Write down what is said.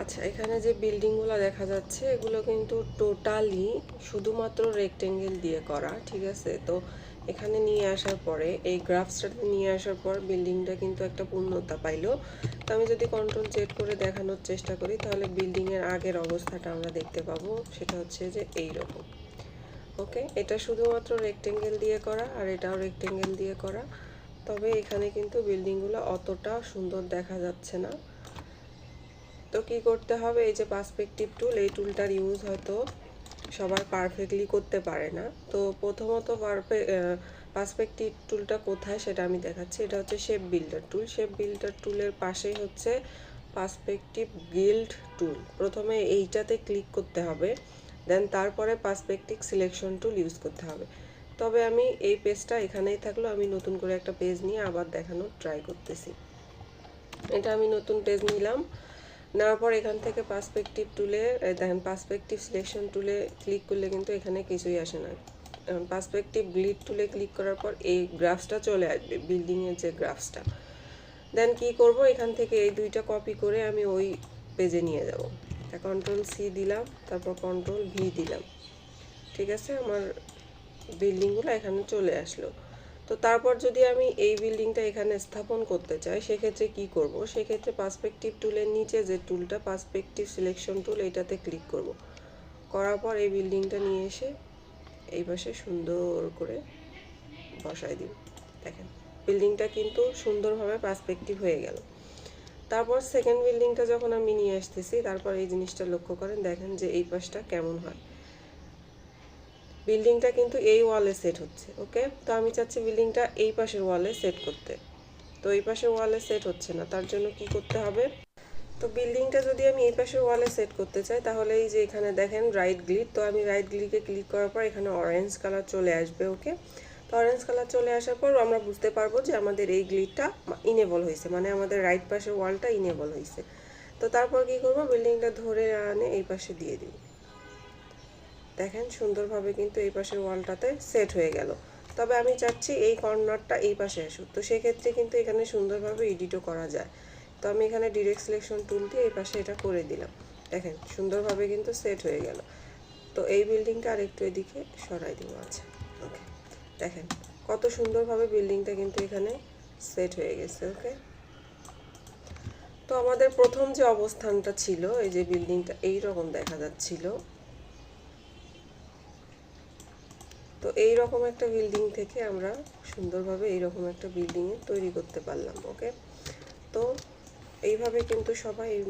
আচ্ছা এখানে যে বিল্ডিংগুলো দেখা যাচ্ছে, এগুলো কিন্তু টোটালি শুধুমাত্র রেক্টেঙ্গেল দিয়ে করা, ঠিক আছে? তো এখানে নিয়ে আসার পরে, এই গ্রাফসটাতে নিয়ে আসার পর বিল্ডিংটা কিন্তু একটা পূর্ণতা পাইলো। তো আমি যদি কন্ট্রোল জেড করে দেখানোর চেষ্টা করি, তাহলে বিল্ডিংয়ের আগের অবস্থাটা আমরা দেখতে পাবো। সেটা হচ্ছে যে এই রকম ওকে? এটা শুধুমাত্র রেক্টেঙ্গেল দিয়ে করা আর এটাও রেক্টেঙ্গেল দিয়ে করা। তবে এখানে কিন্তু বিল্ডিংগুলো অতটা সুন্দর দেখা যাচ্ছে না। তো কি করতে হবে? এই যে পার্সপেক্টিভ টুল এই টুলটার ইউজ হয়তো সবার পারফেক্টলি করতে পারে না। তো প্রথমত পারফে পার্সপেক্টিভ টুলটা কোথায় সেটা আমি দেখাচ্ছি। এটা হচ্ছে shape builder tool shape builder টুলের পাশেই হচ্ছে পার্সপেক্টিভ গিল্ড টুল প্রথমে এইটাতে ক্লিক করতে হবে দেন তারপরে পার্সপেক্টিভ সিলেকশন টুল ইউজ করতে হবে। তবে আমি এই পেজটা এখানেই থাকল। আমি নতুন করে একটা পেজ নিয়ে আবার দেখানোর ট্রাই করতেছি। এটা আমি নতুন পেজ নিলাম। নেওয়ার পর এখান থেকে পার্সপেক্টিভ টুলে দেখেন পার্সপেক্টিভ সিলেকশন টুলে ক্লিক করলে কিন্তু এখানে কিছুই আসে না। এখন পার্সপেক্টিভ গ্লিড টুলে ক্লিক করার পর এই গ্রাফসটা চলে আসবে বিল্ডিংয়ের যে গ্রাফসটা দেন কি করব? এখান থেকে এই দুইটা কপি করে আমি ওই পেজে নিয়ে যাব। তা কন্ট্রোল সি দিলাম, তারপর কন্ট্রোল ভি দিলাম। ঠিক আছে? আমার বিল্ডিংগুলো এখানে চলে আসলো। তো তারপর যদি আমি এই বিল্ডিংটা এখানে স্থাপন করতে চাই, সেক্ষেত্রে কি করব? সেক্ষেত্রে পার্সপেক্টিভ টুলের নিচে যে টুলটা পার্সপেক্টিভ সিলেকশন টুল এটাতে ক্লিক করব। করার পর এই বিল্ডিংটা নিয়ে এসে এই পাশে সুন্দর করে বসাই দিব। দেখেন, বিল্ডিংটা কিন্তু সুন্দরভাবে পার্সপেক্টিভ হয়ে গেল। তারপর সেকেন্ড বিল্ডিংটা যখন আমি নিয়ে আসতেছি, তারপর এই জিনিসটা লক্ষ্য করেন, দেখেন যে এই পাশটা কেমন হয়। বিল্ডিংটা কিন্তু এই ওয়ালে সেট হচ্ছে ওকে তো আমি চাচ্ছি বিল্ডিংটা এই পাশের ওয়ালে সেট করতে। তো এই পাশের ওয়ালে সেট হচ্ছে না, তার জন্য কি করতে হবে? তো বিল্ডিংটা যদি আমি এই পাশের ওয়ালে সেট করতে চাই, তাহলে এই যে এখানে দেখেন রাইট গ্লিড তো আমি রাইট গ্লিডে ক্লিক করার পর এখানে অরেঞ্জ কালার চলে আসবে ওকে তো অরেঞ্জ কালার চলে আসার পর আমরা বুঝতে পারব যে আমাদের এই গ্লিডটা ইনেবল হয়েছে মানে আমাদের রাইট পাশের ওয়ালটা ইনেবল হয়েছে। তো তারপর কি করব? বিল্ডিংটা ধরে আনে এই পাশে দিয়ে দিই দেখেন সুন্দরভাবে কিন্তু এই পাশের ওয়ালটাতে সেট হয়ে গেল। তবে আমি চাচ্ছি এই কর্নারটা এই পাশে আসুক। তো সেক্ষেত্রে কিন্তু এখানে সুন্দরভাবে এডিটও করা যায়। তো আমি এখানে ডিরেক্ট সিলেকশন টুল দিয়ে এই পাশে এটা করে দিলাম। দেখেন সুন্দরভাবে কিন্তু সেট হয়ে গেল। তো এই বিল্ডিংটা আর একটু এদিকে সরাই দিব আছে ওকে। দেখেন কত সুন্দরভাবে বিল্ডিংটা কিন্তু এখানে সেট হয়ে গেছে, ওকে। তো আমাদের প্রথম যে অবস্থানটা ছিল, এই যে বিল্ডিংটা এই রকম দেখা যাচ্ছিল। তো এই রকম একটা বিল্ডিং থেকে আমরা সুন্দরভাবে এই রকম একটা বিল্ডিংয়ে তৈরি করতে পারলাম ওকে তো এইভাবে কিন্তু সবাই